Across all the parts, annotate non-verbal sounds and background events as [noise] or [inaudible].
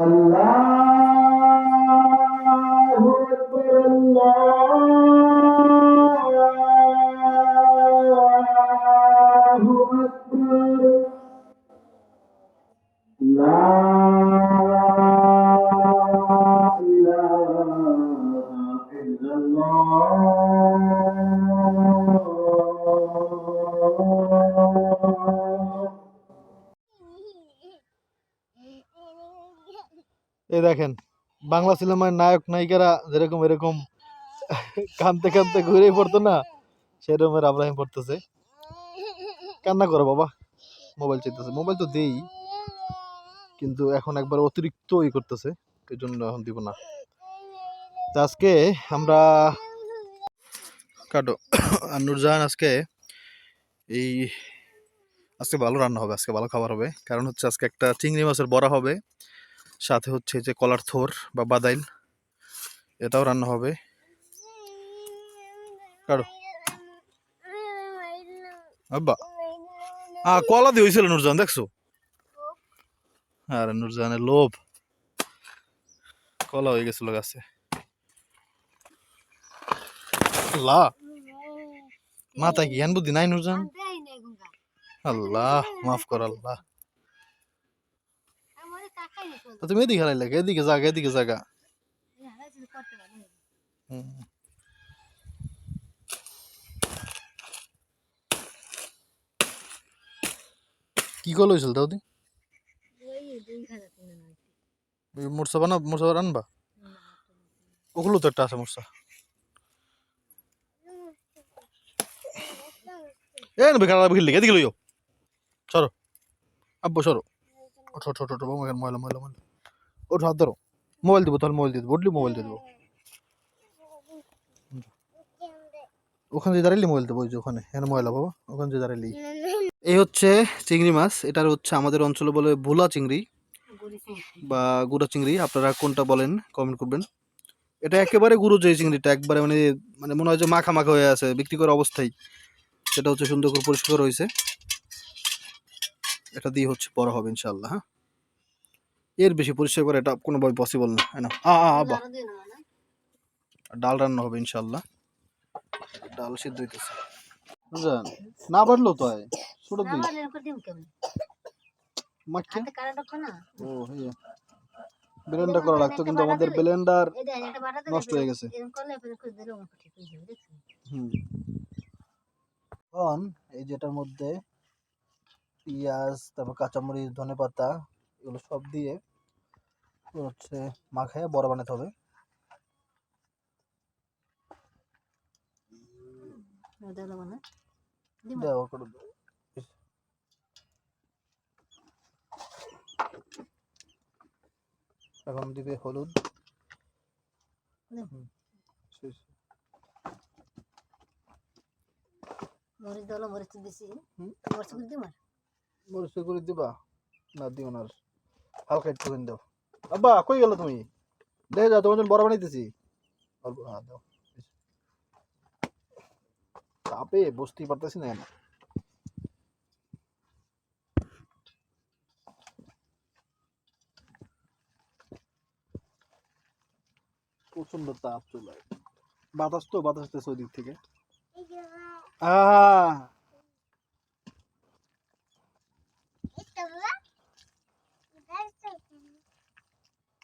الله أكبر الله সিনেমার নায়ক নায়িকারা যেরকম এরকম কানতে কানতে ঘুরে পড়তো না সেরকমের আব্রাহিম পড়তেছে। কান্না করো বাবা, মোবাইল চাইতেছে। মোবাইল তো দেই, কিন্তু এখন একবার অতিরিক্ত ই করতেছে এই জন্য এখন দিব না। তো আজকে আমরা কাটো। আর নুরজাহান আজকে এই, আজকে ভালো রান্না হবে, আজকে ভালো খাবার হবে। কারণ হচ্ছে আজকে একটা চিংড়ি মাছের বড়া হবে। সাথে হচ্ছে যে কলার থোর বা বাদাইল, এটাও রান্না হবে। কারও? কলা দিয়ে হয়েছিল নুরজান, দেখছ? আরে নুরজানের লোভ। কলা হয়ে গেছিল গাছে। আল্লাহ। মাথা কি জ্ঞান বুদ্ধি নাই নুরজান? আল্লাহ, মাফ কর আল্লাহ। তুমি এদিকে হারাইলে এদিকে জাগা এদিকে জাগা। কি কল হয়েছিল দাউদি? মোরসা বানা মোরসা রানবা ওগুলো তো একটা আছে মোরসা। এ বেকার খেললে এদিকে লইও। সরো। আব্বু, সরো। ওঠো ওঠো ওঠো ময়লা ময়লা ময়লা ওঠো, হাত ধরো। মোবাইল দিব তাহলে, মোবাইল দিয়ে দেবো। উঠলি, মোবাইল দিয়ে দেবো। ওখানে যে মোবাইল দেবো, ওই যে ওখানে। ময়লা, বাবা। ওখানে যে এই হচ্ছে চিংড়ি মাছ। এটার হচ্ছে আমাদের অঞ্চলে বলে ভোলা চিংড়ি বা গুড়া চিংড়ি। আপনারা কোনটা বলেন কমেন্ট করবেন। এটা একেবারে গুঁড়ো যে চিংড়িটা, একবারে মানে মানে মনে হয় যে মাখা মাখা হয়ে আছে, বিক্রি করার অবস্থায়। সেটা হচ্ছে সুন্দর করে পরিষ্কার হয়েছে। এটা দিয়ে হচ্ছে বড় হবে ইনশাল্লাহ হ্যাঁ? এর বেশি পরিষ্কার করে এটা কোনোভাবে পসিবল না হ্যাঁ না? আ আ আ, ডাল রান্না হবে ইনশাল্লাহ ডাল সিদ্ধ হইতেছে। বুঝলেন? না বাড়লো তো আয়। ছোট দিই মাখিয়ে ও হ্যাঁ ব্লেন্ডার করা লাগতো কিন্তু আমাদের ব্লেন্ডার নষ্ট হয়ে গেছে। হুম। এখন এই যেটার মধ্যে পেঁয়াজ তারপর কাঁচামরিচ ধনে পাতা এগুলো সব দিয়ে হচ্ছে মাখায় বড় বানাতে হবে। দাও করে দাও। এখন দিবে হলুদ। মরিচ দল মরিচ দিছি। মরিচ দিমার? মরিচ করে দিবা? না, দিও না। হালকা একটু করে দাও। আব্বা, কই গেল তুমি? দেখে যাও, তোমার জন্য বড় বানাইতেছি। অল্প হ্যাঁ দাও। চাপে, বসতেই পারতেছি না প্রচণ্ড তাপ চলে বাতাস তো, বাতাস আসতেছে ওই দিক থেকে। আহ আর টলুর দিম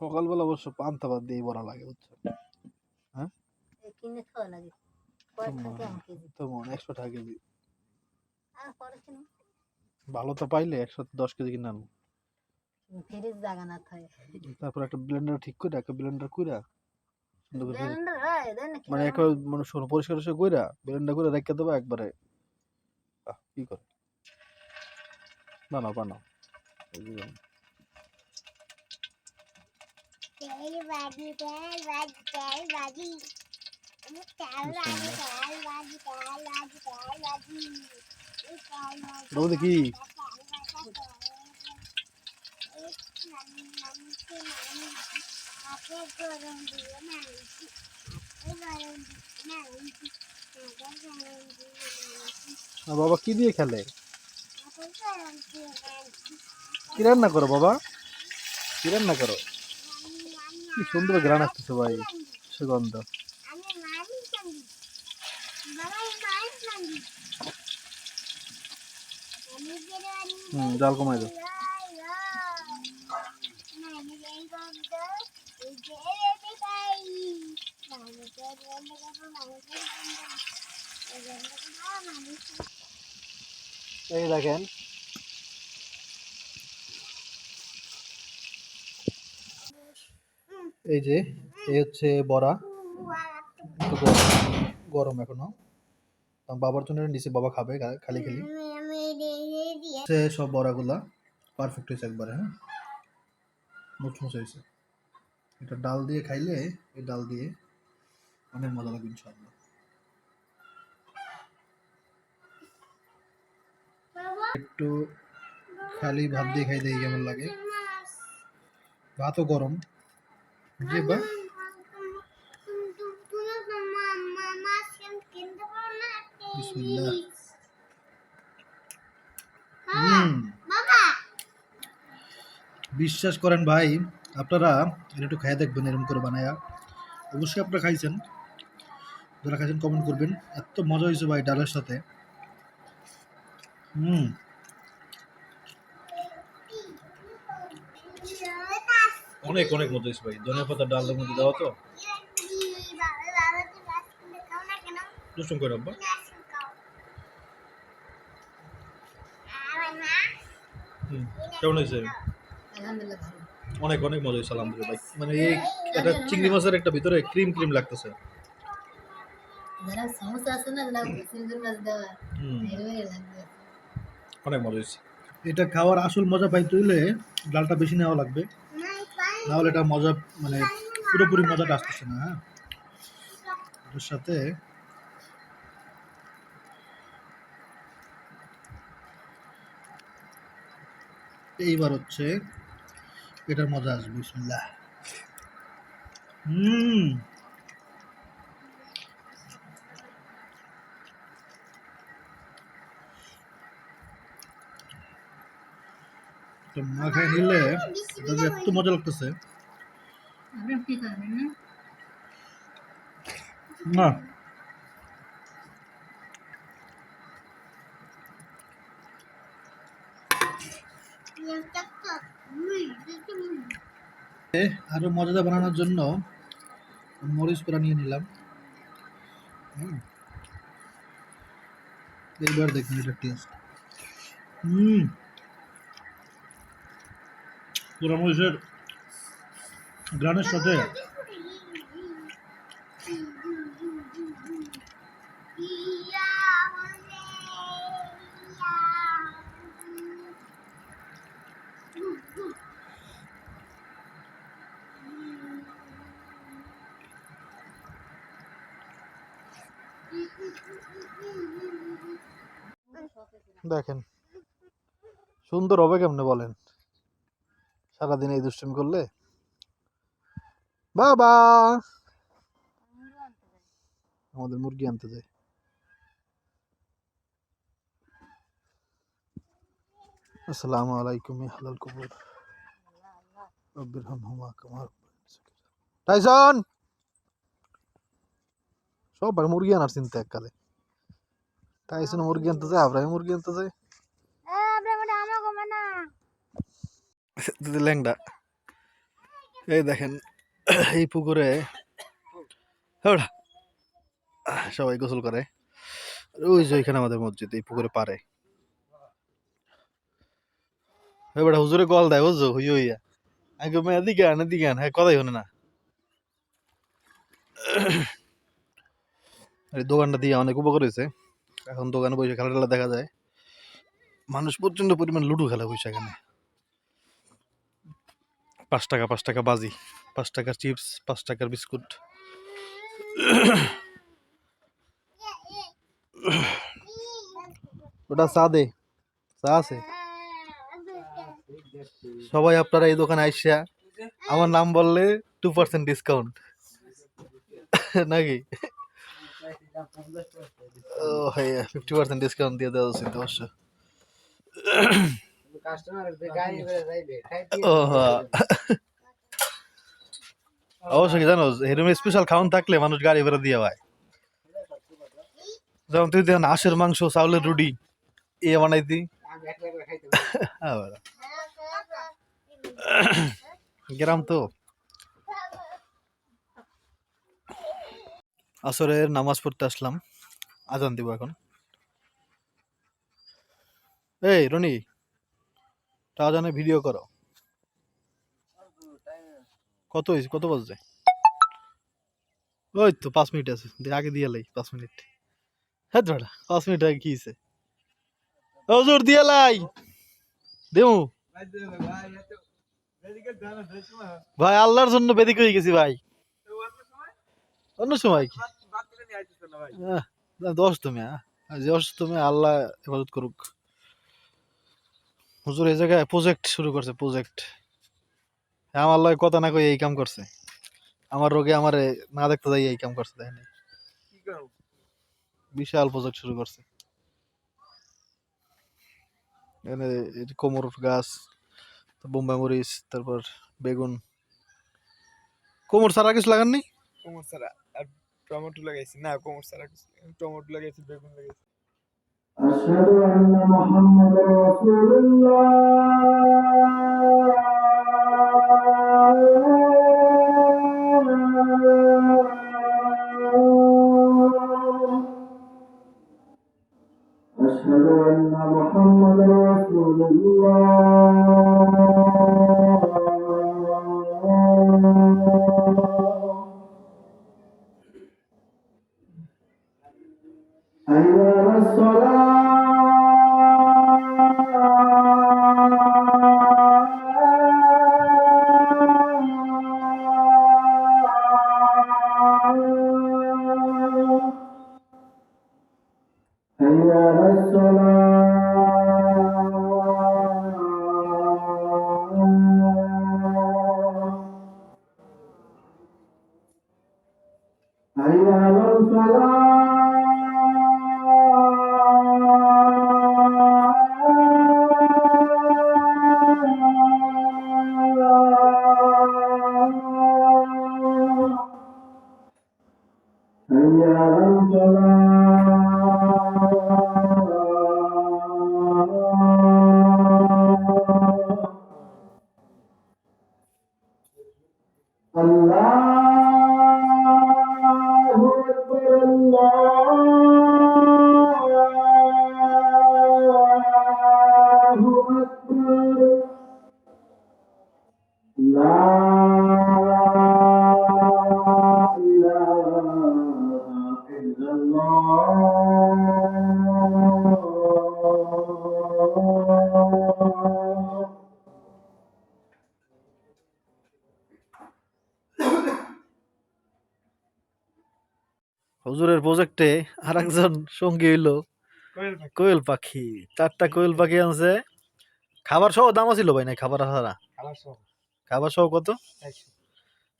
সকালবেলা অবশ্য পান্তা ভাত দিয়ে বড়া লাগে বুঝছ? হ্যাঁ? কিনে খাওয়া লাগে। একশো টাকা কেজি। ভালো তো পাইলে একশো দশ কেজি কিনে আনব। ফ্রিজ জায়গা না থাকে। তারপর একটা ব্লেন্ডার ঠিক করে একটা ব্লেন্ডার কইরা মানে একবার মানে শোনো পরিষ্কার টরিষ্কার কইরা ব্লেন্ডার করে রেখে দেবো একবারে। কি করে? বানাও বানাও। তেল বাজি এটা বলতে কি গরম দিয়ে মাংসি গরম দিয়ে মাংসি গরম দিয়ে মাংসি আর বাবা কি দিয়ে খেলে গরম দিয়ে মাংসি কি রান্না করো বাবা কি রান্না করো কি সুন্দর গ্রান আসতেছে ভাই সুগন্ধ হুম জাল কমাই দাও। এই দেখেন এই যে, এই হচ্ছে বড়া। গরম এখনও। বাবার জন্য নিচে বাবা খাবে খালি খালি। সব বড়াগুলা পারফেক্ট হয়েছে একবারে হ্যাঁ? মুচমুচ হয়েছে এটা ডাল দিয়ে খাইলে, এই ডাল দিয়ে অনেক মজা লাগবে ইনশাআল্লাহ। একটু খালি ভাত দিয়ে খাই দেখি কেমন লাগে? ভাতও গরম। বিশ্বাস করেন ভাই, আপনারা এটা একটু খাইয়ে দেখবেন এরকম করে বানায়া। অবশ্যই আপনারা খাইছেন। যারা খাইছেন কমেন্ট করবেন। এত মজা হয়েছে ভাই ডালের সাথে। হুম। অনেক অনেক মজা ভাই। ধনিয়া পাতা ডালের মধ্যে দেওয়া তো। অনেক অনেক মজা হয়েছে, আলহামদুলিল্লাহ ভাই। মানে এই একটা চিংড়ি মাছের একটা ভিতরে ক্রিম ক্রিম লাগতেছে। অনেক মজা হয়েছে। এটা খাওয়ার আসল মজা পাইতে হইলে ডালটা বেশি নেওয়া লাগবে। না হলে এটা মজা মানে পুরোপুরি মজাটা আসতেছে না হ্যাঁ? এটার সাথে এইবার হচ্ছে, এটার মজা আসবে, বিসমিল্লাহ। হুম। তো মাখায় নিলে এত মজা লাগতেছে। না। আরও মজাদার বানানোর জন্য মরিচ পোড়া নিয়ে নিলাম। এইবার দেখুন এটা টেস্ট হুম। পোড়া মরিচের গ্রানের সাথে। দেখেন সুন্দর হবে কেমনে বলেন? সারাদিন এই দুষ্টুমি করলে? বাবা! আমাদের মুরগি আনতে যায়। আসসালামু আলাইকুম হালাল কুবুর। রব্বির সবার মুরগি আনার চিন্তা এককালে। টাইসন মুরগি আনতে যায় আব্রাহিম মুরগি আনতে যায় দিদি ল্যাংডা। এই দেখেন এই পুকুরে হ্যাঁ, সবাই গোসল করে। ওই যে ওইখানে আমাদের মসজিদ এই পুকুরে পারে। এবার হুজুরে কল দেয় বুঝছ হুই হইয়া। কই, "মেয়ে, এদিকে আন এদিকে আন হ্যাঁ কথাই শোনে না। দোকানটা দিয়ে অনেক উপকার হয়েছে। এখন দোকানে বসে খেলা দেখা যায়। মানুষ প্রচণ্ড পরিমাণ লুডো খেলা বসে এখানে। পাঁচ টাকা পাঁচ টাকা বাজি, পাঁচ টাকার চিপস, পাঁচ টাকার বিস্কুট। ওটা চা দে, চা আছে। সবাই আপনারা এই দোকানে আইসা আমার নাম বললে টু পার্সেন্ট ডিসকাউন্ট নাকি? ও হ্যাঁ ফিফটি পার্সেন্ট ডিসকাউন্ট দিয়ে দেওয়া উচিত অবশ্য। ও। অবশ্য কি জানো এরকম স্পেশাল খাওয়ান থাকলে মানুষ গাড়ি ভাড়া দিয়ে ভাই যেমন তুই দেখুন হাঁসের মাংস চাউলের রুটি এ বানাইতি হ্যাঁ। গ্রাম তো। আসরের নামাজ পড়তে আসলাম। আজান দিব এখন। এই রনি। আজানে ভিডিও করো। কত হয়েছে? কত বাজছে? ওই তো পাঁচ মিনিট আছে। আগে দিয়ে লাই পাঁচ মিনিট। হ্যাঁ দাদা পাঁচ মিনিট আগে কি হয়েছে? হজুর দিয়ে লাই। দেমু। ভাই, আল্লাহর জন্য বেদিক হয়ে গেছি ভাই। অন্য সময় কি? দোষ তুমি হ্যাঁ দোষ তুমি, আল্লাহ হেফাজত করুক। হুজুর এই জায়গায় প্রজেক্ট শুরু করছে প্রজেক্ট আমার লয় কথা না কই এই কাম করছে। আমার রোগে আমারে না দেখতে যাই এই কাম করছে দেখেন। বিশাল প্রজেক্ট শুরু করছে। এখানে কোমর গাছ বোম্বাই মরিচ তারপর বেগুন। কোমর সারা কিছু লাগাননি কোমর ছাড়া আর টমেটো লাগাইছি। না কোমর ছাড়া কিছু টমেটো লাগাইছি বেগুন লাগাইছি। أشهد أن محمد رسول الله. أشهد أن محمد رسول الله. أيها হুজুরের প্রজেক্টে আর একজন সঙ্গী হইল। কোয়েল পাখি। চারটা কোয়েল পাখি আনছে। খাবার সহ দাম ছিল ভাই না খাবার ছাড়া খাবার সহ কত?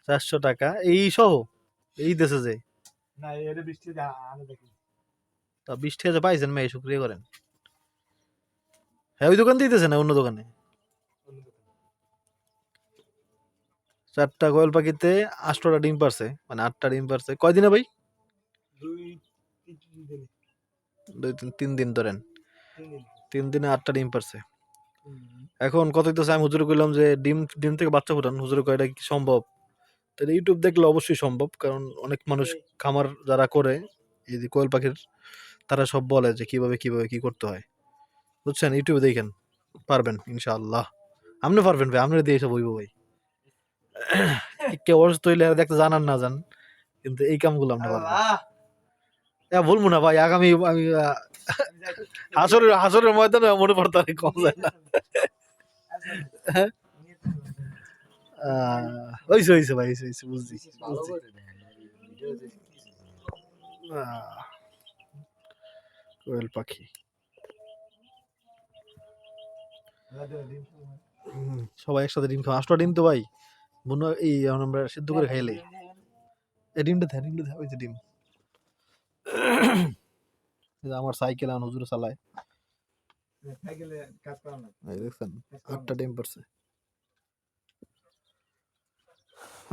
চারশো টাকা। এই সহ? এই দেশে যে? তা বৃষ্টি হাজার পাইছেন মেয়ে শুক্রিয়া করেন। হ্যাঁ ওই দোকান দিতেছে না অন্য দোকানে? অন্য দোকানে। চারটা কোয়েল পাখিতে আটটা ডিম পারছে মানে আটটা ডিম পারছে। কয়দিনে ভাই? দুই তিন দুই তিন তিন দিন ধরেন। তিন দিনে। আটটা ডিম পারছে। এখন কত তো আমি হুজুরে কইলাম যে ডিম ডিম থেকে বাচ্চা ফুটান। হুজুরে কয় এটা কি সম্ভব? তাহলে ইউটিউব দেখলে অবশ্যই সম্ভব কারণ অনেক মানুষ খামার যারা করে এই যে কোয়েল পাখির তারা সব বলে যে কীভাবে কীভাবে কি করতে হয়। বুঝছেন? ইউটিউবে দেখেন পারবেন ইনশাআল্লাহ। আপনি পারবেন ভাই আপনারা দিয়ে এসব হইব ভাই। [coughs] কেউ অসুস্থ হইলে দেখতে জানান না জান কিন্তু এই কামগুলো আপনি পারবেন বলব না ভাই আগামী আমি হাসরের হাসরের ময়দানে মনে পড়তে অনেক কম যায় না। আহ, হইছে হইছে ভাই হইছে বুঝছি। কোয়েল পাখি। সবাই একসাথে ডিম খাওয়া আটটা ডিম তো ভাই বুনো এই আমরা সিদ্ধ করে খাইলে এই ডিমটা দেয় ডিমটা দেয় ওই যে ডিম। আমার সাইকেল এখন হুজুরে চালায়। সাইকেলে কাজ করা না এই দেখছেন? আটটা ডিম পড়ছে।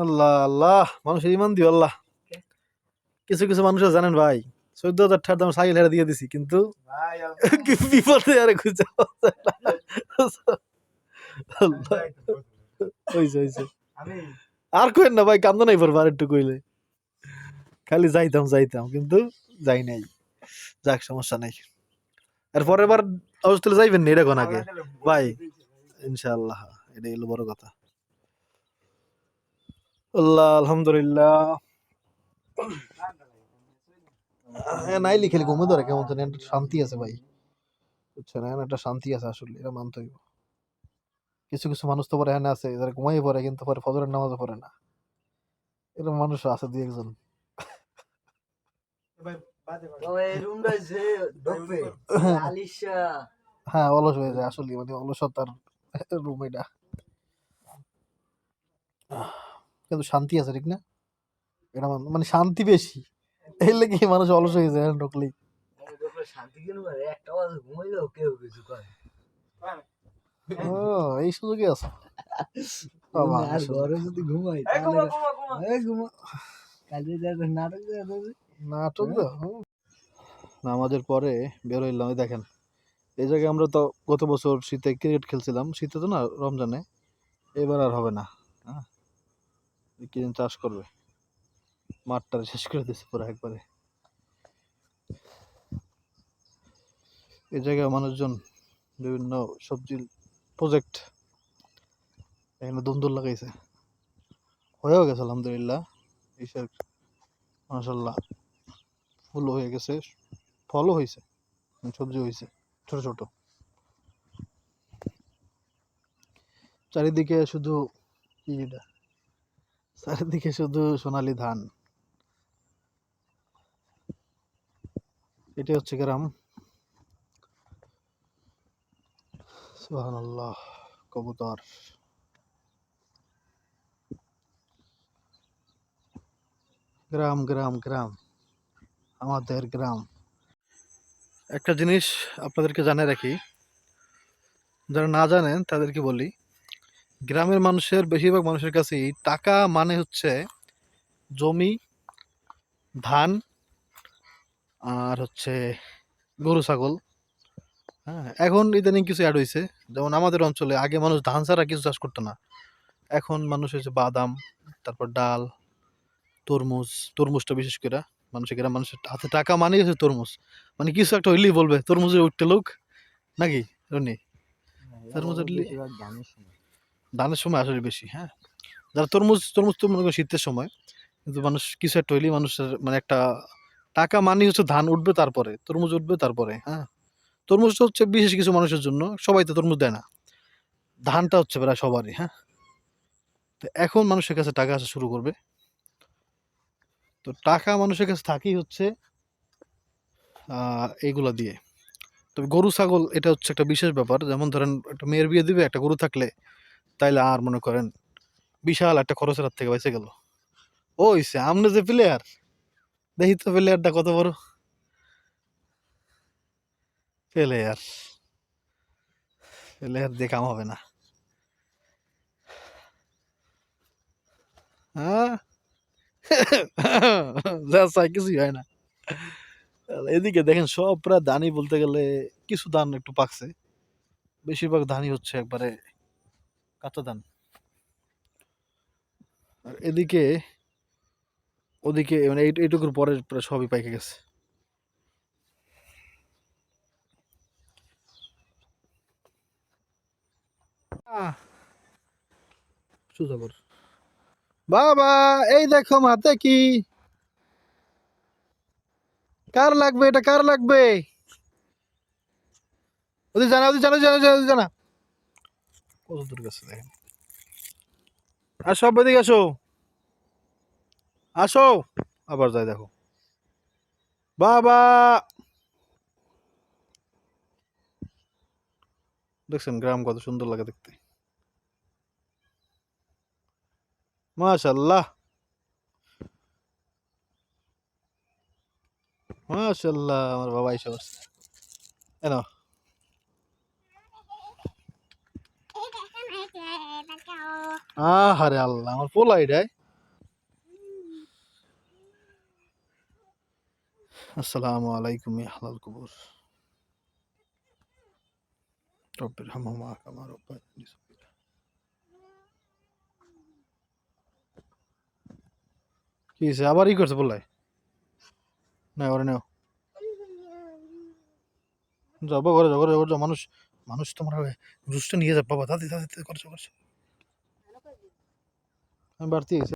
আল্লাহ আল্লাহ মানুষের ইমান দিও আল্লাহ। কিছু কিছু মানুষ জানেন ভাই চোদ্দ হাজার টাকার দাম সাইকেল হেরে দিয়ে দিছি কিন্তু বিপদে আরে খুঁজে না। আল্লাহ, হইছে হইছে। আমি আর কইেন না ভাই কান্দ নাই আর একটু কইলে। খালি যাইতাম যাইতাম কিন্তু যাই নাই, যাক, সমস্যা নাই। আর পরের বার অবস্থা যাইবেন না এটা কোন আগে ভাই, ইনশাআল্লাহ, এটাই হলো বড় কথা। আল্লাহ, আলহামদুলিল্লাহ। নাই লিখে ঘুমে ধরে কেমন জানি একটা শান্তি আছে ভাই। বুঝছেন এখন একটা শান্তি আছে আসলে, এটা মানতে হইব। কিছু কিছু মানুষ তো পরে এখানে আছে, যারা ঘুমাই পড়ে, কিন্তু পরে ফজরের নামাজও পড়ে না। এরকম মানুষ আছে দুই একজন। [laughs] হ্যাঁ অলস হয়ে যায় আসলে মানে অলসতার [laughs] রুম এটা। কিন্তু শান্তি আছে ঠিক না? এটা মানে শান্তি বেশি। এই লেগে মানুষ অলস হয়ে যায় ঢুকলেই। ও এই সুযোগে আছে? সুযোগ। এই ঘুমা ঘুমা ঘুমা। নাটক তো নামাজের পরে বের হইলাম দেখেন। এই জায়গায় আমরা তো গত বছর শীতে ক্রিকেট খেলছিলাম শীতে তো না রমজানে। এবার আর হবে না হ্যাঁ। চাষ করবে। মাঠটা শেষ করে দিচ্ছে পুরো একবারে। এই জায়গায় মানুষজন বিভিন্ন সবজির প্রজেক্ট এখানে দুমদুল লাগাইছে। হয়েও গেছে আলহামদুলিল্লাহ। ঈশ্বর মাসাল্লাহ ফুলও হয়ে গেছে, ফলও হয়েছে সবজি হয়েছে, ছোট ছোট। চারিদিকে শুধু চারিদিকে শুধু সোনালী ধান। এটা হচ্ছে গ্রাম। সুবহানাল্লাহ, কবুতর। গ্রাম গ্রাম গ্রাম। আমাদের গ্রাম। একটা জিনিস আপনাদেরকে জানিয়ে রাখি। যারা না জানেন তাদেরকে বলি, গ্রামের মানুষের, বেশিরভাগ মানুষের কাছেই টাকা মানে হচ্ছে জমি, ধান, আর হচ্ছে গরু, ছাগল। হ্যাঁ এখন ইদানিং কিছু অ্যাড হয়েছে যেমন আমাদের অঞ্চলে আগে মানুষ ধান ছাড়া কিছু চাষ করতো না। এখন মানুষ হয়েছে বাদাম, তারপর ডাল, তরমুজ, তরমুজটা বিশেষ করে। মানুষের গ্রাম মানুষের হাতে টাকা মানেই হচ্ছে তরমুজ। মানে কিছু একটা হইলেই বলবে তরমুজে উঠতে লোক নাকি রনি? তরমুজ উঠলে ধানের সময়। আসলে বেশি হ্যাঁ। যারা তরমুজ তরমুজ তো মনে করো শীতের সময় কিন্তু মানুষ কিছু একটা হইলেই মানুষের মানে একটা টাকা মানি হচ্ছে ধান উঠবে তারপরে তরমুজ উঠবে তারপরে হ্যাঁ। তরমুজটা হচ্ছে বিশেষ কিছু মানুষের জন্য সবাই তো তরমুজ দেয় না। ধানটা হচ্ছে প্রায় সবারই হ্যাঁ। তো এখন মানুষের কাছে টাকা আসা শুরু করবে। তো টাকা মানুষের কাছে থাকেই হচ্ছে আহ, এইগুলা দিয়ে। তবে গরু ছাগল এটা হচ্ছে একটা বিশেষ ব্যাপার। যেমন ধরেন একটা মেয়ের বিয়ে দিবে একটা গরু থাকলে তাইলে আর মনে করেন বিশাল একটা খরচের হাত থেকে বেঁচে গেল। ও হইছে আমনে যে প্লেয়ার দেখি তো প্লেয়ারটা কত বড়। প্লেয়ার প্লেয়ার দিয়ে কাম হবে না। হ্যাঁ চাই কিছুই হয় না এদিকে দেখেন সব প্রায় ধানই বলতে গেলে কিছু ধান একটু পাকছে। বেশিরভাগ ধানই হচ্ছে একবারে কাঁচা ধান আর এদিকে ওদিকে মানে এইটুকুর পরে প্রায় সবই পাইকে গেছে। আহ, সোজা কর। বাবা এই দেখো হাতে কি? কার লাগবে? এটা কার লাগবে? ওদের জানা ওদের জানা জানা জানা জানা। কত দূর গেছে দেখেন। আসো আব্বা আসো। আসো। আবার যাই দেখো। বাবা! দেখছেন গ্রাম কত সুন্দর লাগে দেখতে। মাশাল্লাহ মাশাল্লাহ আমার বাবা এসে বসছে এনো আহারে আল্লাহ আমার পোলা এটাই আসসালামু আলাইকুম ইয়া আহলাল কুবুর রব্বির হামহুমা কামা রব্বায়ানি হয়েছে? আবার ই করছে বললাই না ওরে নেও। যাব ঘরে যাব ঘরে, যাব মানুষ মানুষ তোমার রুসটা নিয়ে যাব। বাবা, দাদি দাদি করছ করছ। আমি বাড়তি গেছি